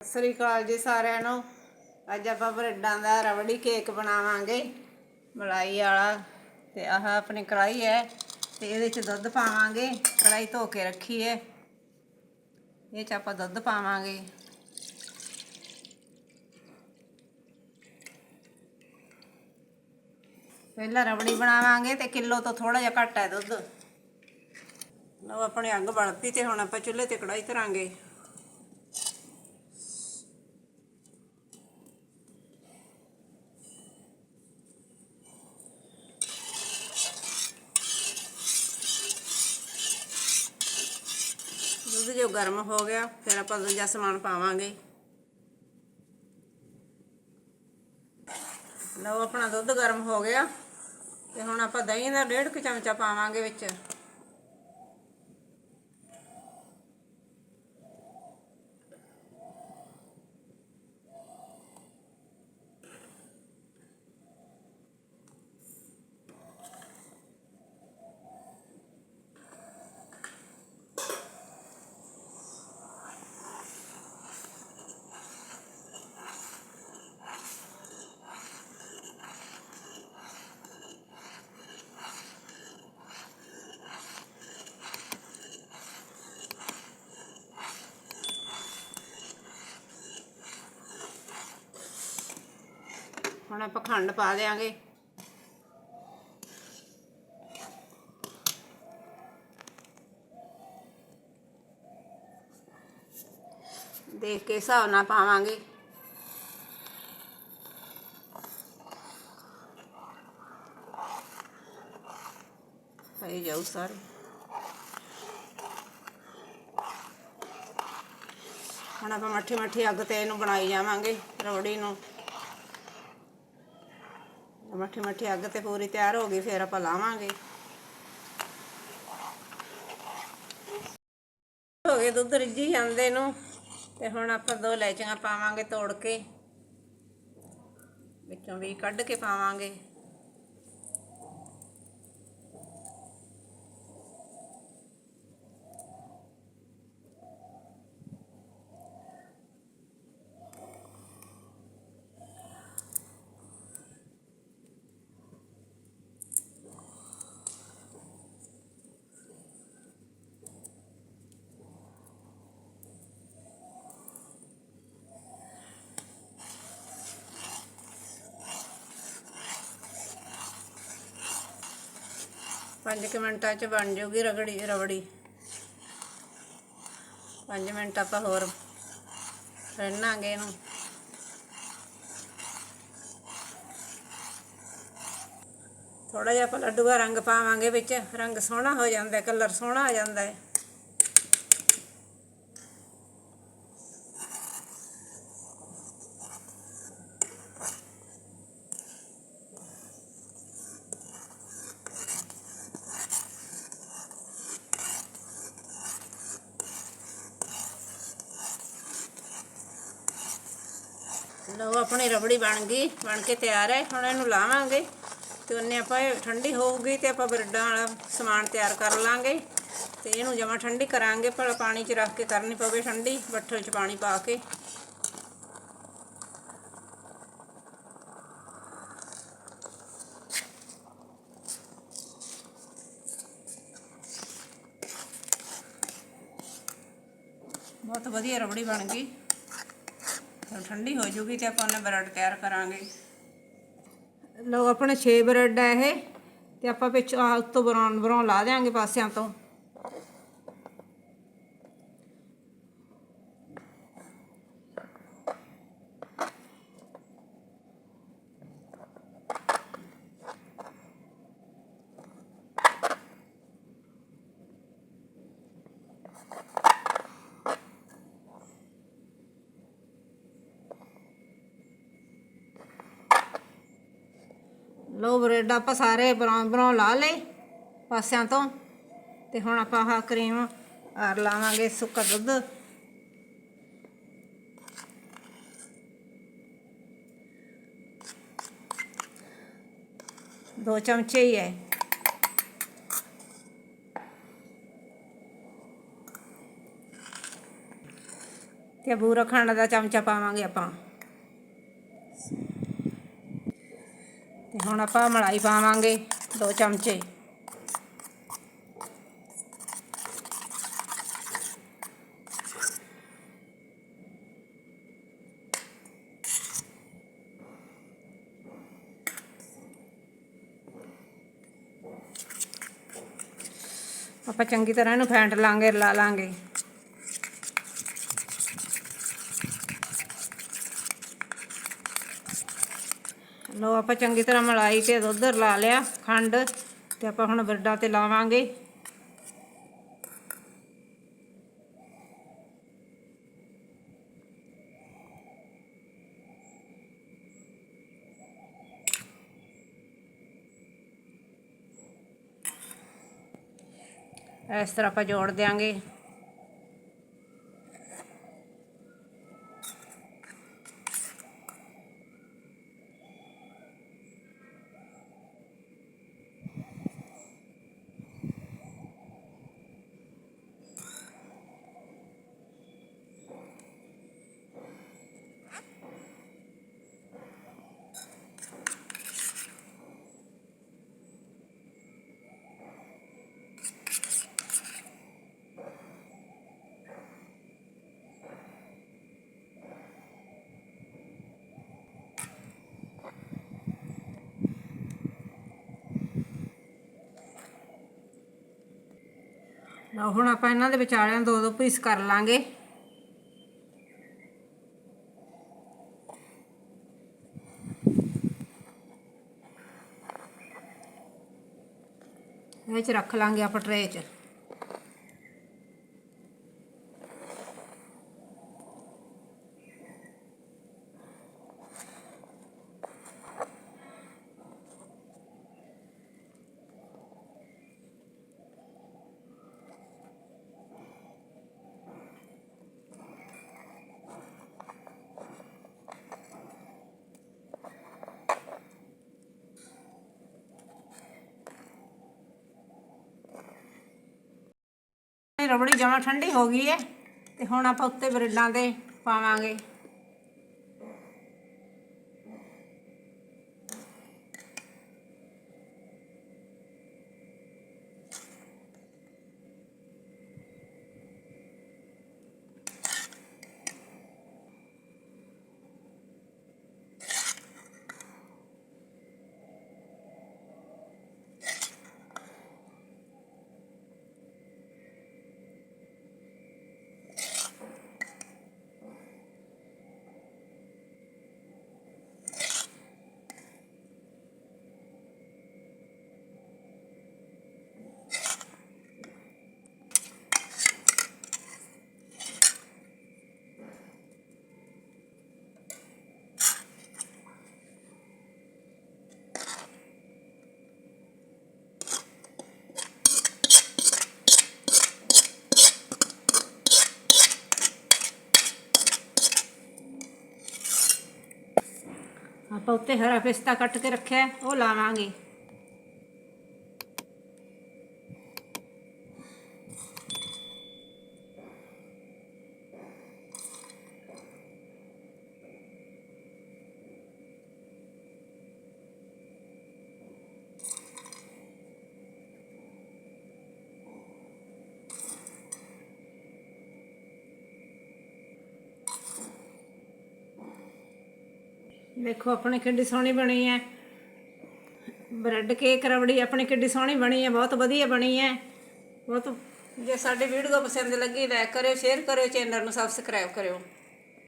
ਸਤਿ ਸ੍ਰੀ ਅਕਾਲ ਜੀ ਸਾਰਿਆਂ ਨੂੰ। ਅੱਜ ਆਪਾਂ ਬਰੈਡਾਂ ਦਾ ਰਬੜੀ ਕੇਕ ਬਣਾਵਾਂਗੇ। ਮਲਾਈ ਵਾਲਾ ਤੇ ਆਹ ਆਪਣੀ ਕੜਾਈ ਹੈ ਤੇ ਇਹਦੇ ਚ ਦੁੱਧ ਪਾਵਾਂਗੇ। ਕੜਾਈ ਧੋ ਕੇ ਰੱਖੀ ਹੈ। ਇਹ ਚ ਆਪਾਂ ਦੁੱਧ ਪਾਵਾਂਗੇ। ਪਹਿਲਾਂ ਰਬੜੀ ਬਣਾਵਾਂਗੇ ਤੇ ਕਿਲੋ ਤੋਂ ਥੋੜਾ ਜਿਹਾ ਘੱਟ ਹੈ ਦੁੱਧ। ਲਓ, ਆਪਣੀ ਅੱਗ ਬਲਤੀ ਤੇ ਹੁਣ ਆਪਾਂ ਚੁੱਲ੍ਹੇ ਤੇ ਕੜਾਈ ਧਰਾਂਗੇ। ਦੁੱਧ ਗਰਮ ਹੋ ਗਿਆ, ਫਿਰ ਆਪਾਂ ਦੂਜਾ ਸਮਾਨ ਪਾਵਾਂਗੇ। ਲਓ, ਆਪਣਾ ਦੁੱਧ ਗਰਮ ਹੋ ਗਿਆ, ਤੇ ਹੁਣ ਆਪਾਂ ਦਹੀਂ ਦਾ ਡੇਢ ਕੁ ਚਮਚਾ ਪਾਵਾਂਗੇ ਵਿੱਚ। ਹੁਣ ਆਪਾਂ ਖੰਡ ਪਾ ਦੇਾਂਗੇ ਦੇਖ ਕੇ ਹਿਸਾਬ ਨਾਲ ਪਾਵਾਂਗੇ। ਪਾਈ ਜਾਊ ਸਾਰੇ। ਹੁਣ ਆਪਾਂ ਮੱਠੀ ਮੱਠੀ ਅੱਗ ਤੇ ਇਹਨੂੰ ਬਣਾਈ ਜਾਵਾਂਗੇ ਰਵੜੀ ਨੂੰ। ਮੱਠੀ ਮੱਠੀ ਅੱਗ ਤੇ ਪੂਰੀ ਤਿਆਰ ਹੋ ਗਈ, ਫਿਰ ਆਪਾਂ ਲਾਵਾਂਗੇ। ਹੋ ਗਏ ਦੁੱਧ ਰਿੱਝੀ ਜਾਂਦੇ ਨੂੰ, ਤੇ ਹੁਣ ਆਪਾਂ ਦੋ ਲੈਚੀਆਂ ਪਾਵਾਂਗੇ ਤੋੜ ਕੇ। ਵਿੱਚੋਂ ਵੀ ਕੱਢ ਕੇ ਪਾਵਾਂਗੇ। ਪੰਜ ਮਿੰਟਾਂ 'ਚ ਬਣ ਜਾਊਗੀ ਰਗੜੀ ਰਬੜੀ ਪੰਜ ਮਿੰਟ ਆਪਾਂ ਹੋਰ ਰਹਿਣਾਂਗੇ ਇਹਨੂੰ। ਥੋੜਾ ਜਿਹਾ ਆਪਾਂ ਲੱਡੂ ਦਾ ਰੰਗ ਪਾਵਾਂਗੇ ਵਿੱਚ। ਰੰਗ ਸੋਹਣਾ ਹੋ ਜਾਂਦਾ, ਕਲਰ ਸੋਹਣਾ ਆ ਜਾਂਦਾ ਹੈ ਲਓ ਆਪਣੀ ਰਬੜੀ ਬਣ ਗਈ, ਬਣ ਕੇ ਤਿਆਰ ਹੈ। ਹੁਣ ਇਹਨੂੰ ਲਾਵਾਂਗੇ ਤੇ ਉਹਨੇ ਆਪਾਂ ਇਹ ਠੰਡੀ ਹੋਊਗੀ ਤੇ ਆਪਾਂ ਬਰੈਡਾਂ ਵਾਲਾ ਸਮਾਨ ਤਿਆਰ ਕਰ ਲਾਂਗੇ ਤੇ ਇਹਨੂੰ ਜਮਾ ਠੰਡੀ ਕਰਾਂਗੇ ਭਲਾ ਪਾਣੀ 'ਚ ਰੱਖ ਕੇ ਕਰਨੀ ਪਵੇ ਠੰਡੀ ਬੱਠਲ 'ਚ ਪਾਣੀ ਪਾ ਕੇ। ਬਹੁਤ ਵਧੀਆ ਰਬੜੀ ਬਣ ਗਈ। ਹੁਣ ਠੰਡੀ ਹੋ ਜੂਗੀ ਤੇ ਆਪਾਂ ਉਹਨੇ ਬ੍ਰੈਡ ਤਿਆਰ ਕਰਾਂਗੇ। ਲਓ, ਆਪਣੇ 6 ਬ੍ਰੈਡ ਆ ਇਹ, ਤੇ ਆਪਾਂ ਵਿੱਚ ਆ ਉੱਤੋਂ ਬਰਾਉਨ ਬਰਾਉਨ ਲਾ ਦੇਾਂਗੇ ਪਾਸਿਆਂ ਤੋਂ। ਲੋ ਬ੍ਰੈਡ ਆਪਾਂ ਸਾਰੇ ਬਰਾਉਨ ਬਰਾਉਨ ਲਾ ਲਏ ਪਾਸਿਆਂ ਤੋਂ। ਤੇ ਹੁਣ ਆਪਾਂ ਆਹ ਕਰੀਮ ਆਰ ਲਾਵਾਂਗੇ ਸੁੱਕਾ ਦੁੱਧ। ਦੋ ਚਮਚੇ ਹੀ ਹੈ। ਤੇ ਬੂਰਾ ਖੰਡ ਦਾ ਚਮਚਾ ਪਾਵਾਂਗੇ ਆਪਾਂ। ਤੇ ਹੁਣ ਆਪਾਂ ਮਲਾਈ ਪਾਵਾਂਗੇ ਦੋ ਚਮਚੇ। ਆਪਾਂ ਚੰਗੀ ਤਰ੍ਹਾਂ ਇਹਨੂੰ ਫੈਂਟ ਲਾਂਗੇ ਲਾ ਲਾਂਗੇ। ਲੋ ਆਪਾਂ ਚੰਗੀ ਤਰ੍ਹਾਂ ਮਲਾਈ ਤੇ ਦੁੱਧ ਲਾ ਲਿਆ, ਖੰਡ ਤੇ ਆਪਾਂ ਹੁਣ ਬਰਡਾ ਤੇ ਲਾਵਾਂਗੇ। ਇਸ ਤਰ੍ਹਾਂ ਆਪਾਂ ਜੋੜ ਦਿਆਂਗੇ। ਹੁਣ ਆਪਾਂ ਇਹਨਾਂ ਦੇ ਵਿਚਾਲਿਆਂ ਦੋ ਦੋ ਪੀਸ ਕਰ ਲਾਂਗੇ। ਇਹ ਵਿੱਚ ਰੱਖ ਲਾਂਗੇ ਆਪਾਂ ਟਰੇ 'ਚ। ਰਬੜੀ ਜਮਾ ਠੰਡੀ ਹੋ ਗਈ ਹੈ ਤੇ ਹੁਣ ਆਪਾਂ ਉੱਤੇ ਬ੍ਰੈਡਾਂ ਦੇ ਪਾਵਾਂਗੇ। ਆਪਾਂ ਉੱਤੇ ਹਰਾ ਪਿਸਤਾ ਕੱਟ ਕੇ ਰੱਖਿਆ ਉਹ ਲਾਵਾਂਗੇ। ਦੇਖੋ, ਆਪਣੀ ਕਿੱਡੀ ਸੋਹਣੀ ਬਣੀ ਹੈ ਬ੍ਰੈਡ ਕੇਕ ਰਬੜੀ ਆਪਣੀ ਕਿੱਡੀ ਸੋਹਣੀ ਬਣੀ ਹੈ ਬਹੁਤ ਵਧੀਆ ਬਣੀ ਹੈ ਬਹੁਤ, ਜੇ ਸਾਡੀ ਵੀਡੀਓ ਪਸੰਦ ਲੱਗੀ ਲਾਈਕ ਕਰਿਓ ਸ਼ੇਅਰ ਕਰਿਓ ਚੈਨਲ ਨੂੰ ਸਬਸਕ੍ਰਾਈਬ ਕਰਿਓ।